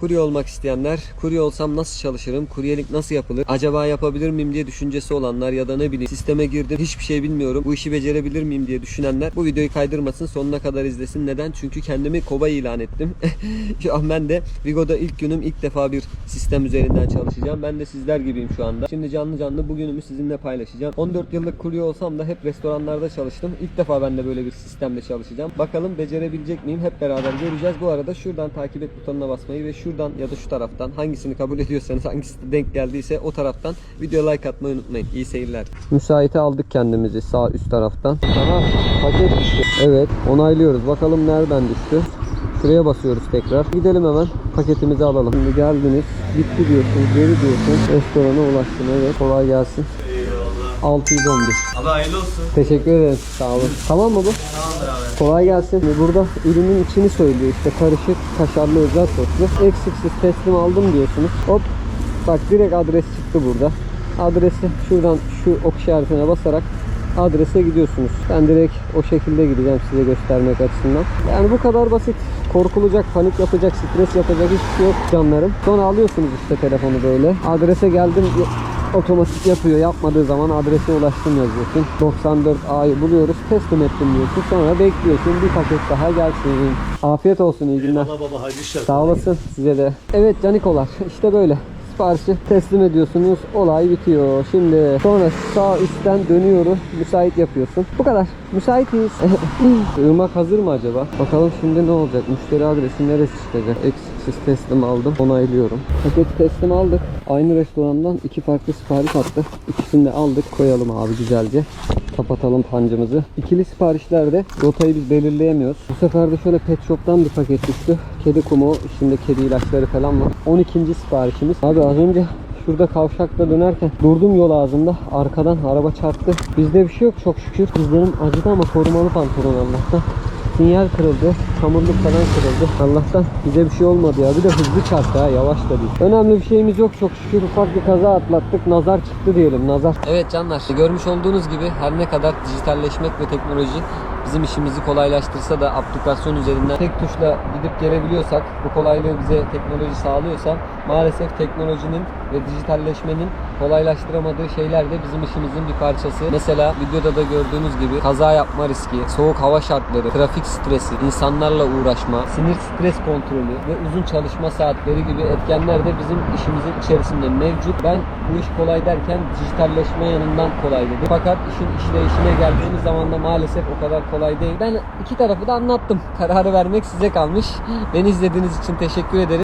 Kurye olmak isteyenler, kurye olsam nasıl çalışırım, kuryelik nasıl yapılır, acaba yapabilir miyim diye düşüncesi olanlar ya da ne bileyim sisteme girdim hiçbir şey bilmiyorum, bu işi becerebilir miyim diye düşünenler bu videoyu kaydırmasın sonuna kadar izlesin. Neden? Çünkü kendimi kobay ilan ettim. şu an ben de Vigo'da ilk günüm ilk defa bir sistem üzerinden çalışacağım. Ben de sizler gibiyim şu anda. Şimdi canlı canlı bugünümü sizinle paylaşacağım. 14 yıllık kurye olsam da hep restoranlarda çalıştım. İlk defa ben de böyle bir sistemle çalışacağım. Bakalım becerebilecek miyim? Hep beraber göreceğiz. Bu arada şuradan takip et butonuna basmayı ve şuradan ya da şu taraftan hangisini kabul ediyorsanız hangisi de denk geldiyse o taraftan video like atmayı unutmayın. İyi seyirler. Müsaite aldık kendimizi sağ üst taraftan. Aha paket düştü. Evet onaylıyoruz. Bakalım nereden düştü. Şuraya basıyoruz tekrar. Gidelim hemen paketimizi alalım. Şimdi geldiniz. Bitti diyorsun. Geri diyorsun. Restorana ulaştın. Evet. Kolay gelsin. 611. Abi hayırlı olsun. Teşekkür ederim. Sağ olun. Tamam mı bu? Tamamdır abi. Kolay gelsin. Burada ürünün içini söylüyor işte karışık kaşarlı özel soslu. Eksiksiz teslim aldım diyorsunuz. Hop bak direkt adres çıktı burada. Adresi şuradan şu ok işaretine basarak adrese gidiyorsunuz. Ben direkt o şekilde gideceğim size göstermek açısından. Yani bu kadar basit. Korkulacak, panik yapacak, stres yapacak hiçbir şey yok canlarım. Sonra alıyorsunuz işte telefonu böyle. Adrese geldim otomatik yapıyor. Yapmadığı zaman adrese ulaştım yazıyorsun. 94A'yı buluyoruz. Teslim ettim diyorsun. Sonra bekliyorsun. Bir paket daha gelsin. Afiyet olsun. iyi günler. Eyvallah baba hayırlı işler. Sağ olasın size de. Evet canikolar işte böyle. Siparişi teslim ediyorsunuz. Olay bitiyor. Şimdi sonra sağ üstten dönüyoruz. Müsait yapıyorsun. Bu kadar. Müsaitiz. Irmak hazır mı acaba? Bakalım şimdi ne olacak? Müşteri adresi neresi çıkacak? Eksiksiz teslim aldım. Onaylıyorum. Paket teslim aldık. Aynı restorandan iki farklı sipariş attı. İkisini de aldık. Koyalım abi güzelce. Kapatalım pancımızı. İkili siparişlerde rotayı biz belirleyemiyoruz. Bu sefer de şöyle pet shop'tan bir paket düştü. Kedi kumu, içinde kedi ilaçları falan var. 12. siparişimiz. Abi az önce şurada kavşakta dönerken durdum yol ağzında. Arkadan araba çarptı. Bizde bir şey yok çok şükür. Dizlerim acıdı ama korumalı pantolon Allah'tan. Sinyal kırıldı. Çamurluk falan kırıldı. Allah'tan bize bir şey olmadı ya. Bir de hızlı çarptı ha. Yavaş da değil. Önemli bir şeyimiz yok çok şükür. Ufak bir kaza atlattık. Nazar çıktı diyelim. Nazar. Evet canlar. Görmüş olduğunuz gibi her ne kadar dijitalleşmek ve teknoloji bizim işimizi kolaylaştırsa da aplikasyon üzerinden tek tuşla gidip gelebiliyorsak, bu kolaylığı bize teknoloji sağlıyorsa maalesef teknolojinin ve dijitalleşmenin kolaylaştıramadığı şeyler de bizim işimizin bir parçası. Mesela videoda da gördüğünüz gibi kaza yapma riski, soğuk hava şartları, trafik stresi, insanlarla uğraşma, sinir stres kontrolü ve uzun çalışma saatleri gibi etkenler de bizim işimizin içerisinde mevcut. Ben bu iş kolay derken dijitalleşme yanından kolay dedim. Fakat işin işleyişine geldiğimiz zaman da maalesef o kadar kolay değil. Ben iki tarafı da anlattım. Kararı vermek size kalmış. Beni izlediğiniz için teşekkür ederim.